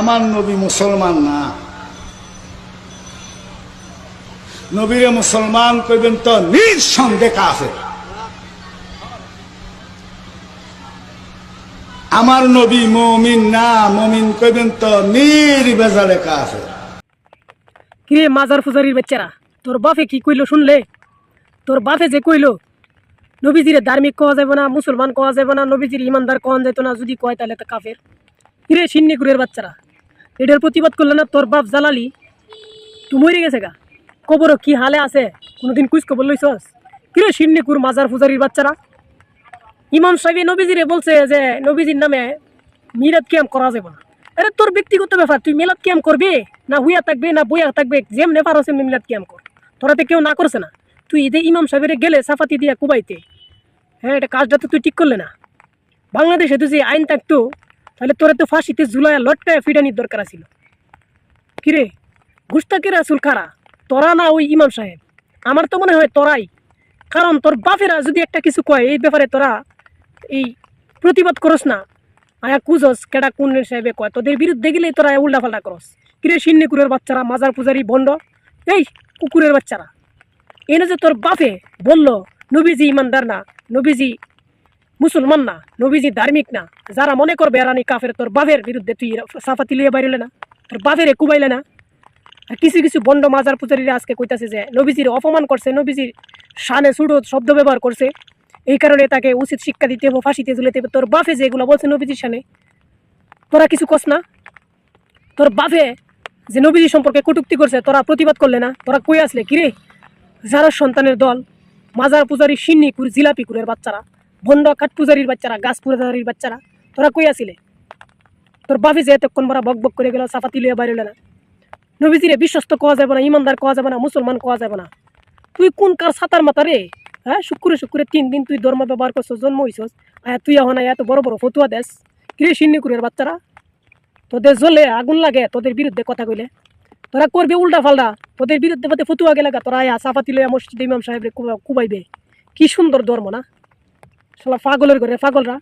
আমার নবী মুসলমান না। নবীরে মুসলমান কইবেন তো নিজ সন্দেহ কাফের। আমার নবী মমিন না, মমিন কইবেন তো নির্বেজালে কাফের। কিরে মাজার ফুজারির বাচ্চারা, তোর বাপে কি কইলো শুনলে? তোর বাপে যে কইলো, নবীজিরে ধার্মিক কোয়া যাবে না, মুসলমান কোয়া যাবে না, নবীজির ইমানদার কোয়া যেত না, যদি কয় তাহলে তো কাফের। কিরে সিন্নিকুরের বাচ্চারা এটার প্রতিবাদ করলে না তোর বাপ জালালি। তুই মরে গেছে গা। কবর কি হালে আছে? কোনোদিন কুচ খবর লইছস? কিরে সিন্নিকুর মাজার ফুজারির বাচ্চারা? ইমাম সাহেব নবীজিরে বলছে যে, নবীজির নামে মিরাত ক্যাম্প করা যাবে না। আরে তোর ব্যক্তিগত ব্যাপার, তুই মিলাদ ক্যাম্প করবি? না হুইয়া থাকবে, না বইয়া থাকবে, যেমনে পারো সেমনি মিলাদ ক্যাম্প কর। তোরাতে কেউ না করছে না। তুই ঈদে ইমাম সাহেবের গেলে সাফাতি দিয়া কুবাইতে হ্যাঁ এটা কাজটা তো তুই ঠিক করলে না। বাংলাদেশে তুই যে আইন থাকতো তাহলে তোরা তো ফাঁসিতে জুলাইয়া লটকায় ফিটানির দরকার ছিল কিরে গুস্তাকের আসুল খারা তোরা না ওই ইমাম সাহেব? আমার তো মনে হয় তোরাই। কারণ তোর বাপেরা যদি একটা কিছু কয়, এই ব্যাপারে তোরা এই প্রতিবাদ করস না। আয়া কুজস কেডা কোন সাহেবে কয়। তোদের বিরুদ্ধে গেলেই তোরা উল্টা পাল্টা করস। কিরে, সিন্নিকুরের বাচ্চারা, মাজার পূজারি বন্ড এই, কুকুরের বাচ্চারা। এনে যে তোর বাপে বলল, নবীজি ইমানদার না, নবীজি মুসলমান না, নবীজি ধার্মিক না। যারা মনে করবে এরানি কাফের, তোর বাপের বিরুদ্ধে তুই সাফাতি লিয়ে বাইরে না, তোর বাপের কুবাইলে না। আর কিছু কিছু বন্ড মাজার পূজারীরা আজকে কইতাছে যে, নবীজির অপমান করছে, নবীজির শানে সুডো শব্দ ব্যবহার করছে। এই কারণে তাকে উচিত শিক্ষা দিতে হবে ফাঁসিতে ঝুলেতে হবে তোর বাপে যে এগুলো বলছে নবীজির শানে, তোরা কিছু কস না? তোর বাপে যে নবীজি সম্পর্কে কটুক্তি করছে, তোরা প্রতিবাদ করলে না? তোরা কই আসলে? কিরে? যারা সন্তানের দল, মাজার পূজারি, সিন্নি জিলাপি কুরের বাচ্চারা। ভন্ড কাঠ পূজারির বাচ্চারা, গাছ পূজারির বাচ্চারা, তোরা কই আসিলে তোর বাপে যে এতক্ষণ বড় বক বক করে গেল সাফাতি লিয়ে বাইরে না। নবীজিরে বিশ্বস্ত কোয়া যাবে না, ইমানদার কোয়া যাবে না, মুসলমান কোয়া যাবে না। তুই কোন কার সাতার মাথা রে? হ্যাঁ শুক্রে শুক্রে তিন দিন তুই ধর্ম ব্যবহার করছস, জন্ম হইছস, আয়া তুই এখন এত বড় বড় ফতুয়া দেশ কিরে সিন্নিকুরের বাচ্চারা? তোদের জ্বলে আগুন লাগে, তোদের বিরুদ্ধে কথা কইলে। তোরা করবে উল্টা ফাল্টা তোদের বিরুদ্ধে ফতুয়া গেলে তোরা আয়া সাফাতি লইয়া মসজিদ ইমাম সাহেবের কুবাইবে। কি সুন্দর ধর্ম না? শালা পাগলের ঘরে পাগলরা।